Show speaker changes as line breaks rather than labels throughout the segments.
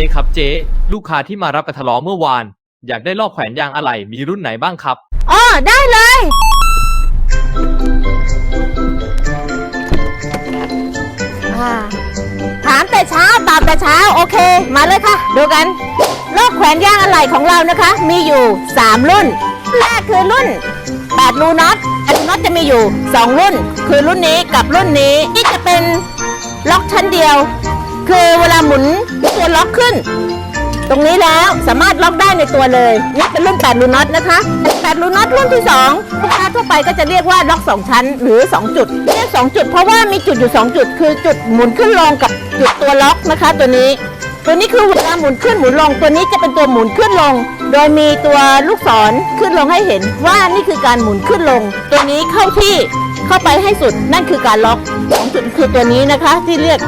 จ๊ครับเจ๊ลูกค้าที่มารับกระทะล้อเมื่อวาน อยากได้ลอกแขวนยางอะไหล่มีรุ่นไหนบ้างครับ
อ๋อได้เลย อ่าถามแต่เช้าตอบแต่เช้าโอเค มาเลยค่ะ ดูกันโลกแขวนย่างอะไหล่ของเรานะคะ มีอยู่ 3 รุ่น แรกคือรุ่น8รูน็อต8รูน็อตจะมีอยู่ 2 รุ่น คือรุ่นนี้กับรุ่นนี้ที่จะเป็นล็อกชั้นเดียว คือเวลาหมุนตัวล็อกขึ้น ตรงนี้แล้วสามารถล็อกได้ในตัวเลยนี่เป็นรุ่น8รูน็อตนะคะ8รูน็อตรุ่นที่2ลูกค้าทั่วไปก็จะเรียกว่าล็อก 2 ชั้น หรือ 2 จุดเรียก2จุดเพราะว่ามีจุดอยู่ 2 จุด คือจุดหมุนขึ้นลงกับจุดตัวล็อกนะคะ ตัวนี้ ตัวนี้คือเวลาหมุนขึ้นหมุนลง ตัวนี้จะเป็นตัวหมุนขึ้นลง โดยมีตัวลูกศรขึ้นลงให้เห็นว่านี่คือการหมุนขึ้นลง ตัวนี้เข้าที่เข้าไปให้สุดนั่นคือการล็อกสองจุดคือตัวนี้นะคะที่เรียก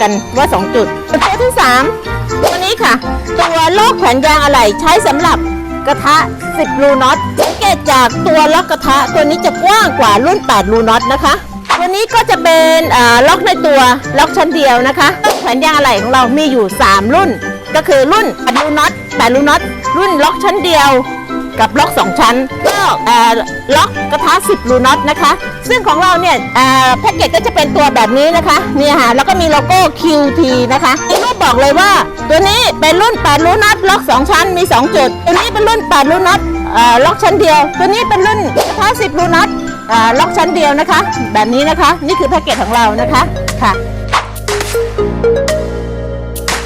กันว่า 2 จุดตัวที่ 3 ตัวนี้ค่ะ ตัวโลกแขวนยางอะไหล่ใช้สำหรับกระทะ 10 รูน็อตสังเกตจากตัวล็อกกระทะตัวนี้จะกว้างกว่ารุ่น 8 รูน็อตนะคะ ตัวนี้ก็จะเป็นล็อกในตัวล็อกชั้นเดียวนะคะแขวนยางอะไหล่ของเรามีอยู่ 3 รุ่น ก็คือรุ่น8รูน็อต8รูน็อตรุ่นล็อกชั้นเดียว กับล็อก 2 ชั้นก็เอ่อล็อกกระทะ10รูน็อตนะคะ ซึ่งของเราเนี่ยเอ่อแพ็กเกจก็จะเป็นตัวแบบนี้นะคะนี่ค่ะแล้วก็มีโลโก้ QT นะคะในรูปบอกเลยว่า ตัวนี้เป็นรุ่น8รูน็อตล็อก 2 ชั้นมี 2 จุด ตัวนี้เป็นรุ่น8รูน็อตเอ่อล็อกชั้นเดียว ตัวนี้เป็นรุ่นกระทะ10รูน็อตเอ่อล็อกชั้นเดียวนะคะ แบบนี้นะคะ นี่คือแพ็กเกจของเรานะคะค่ะ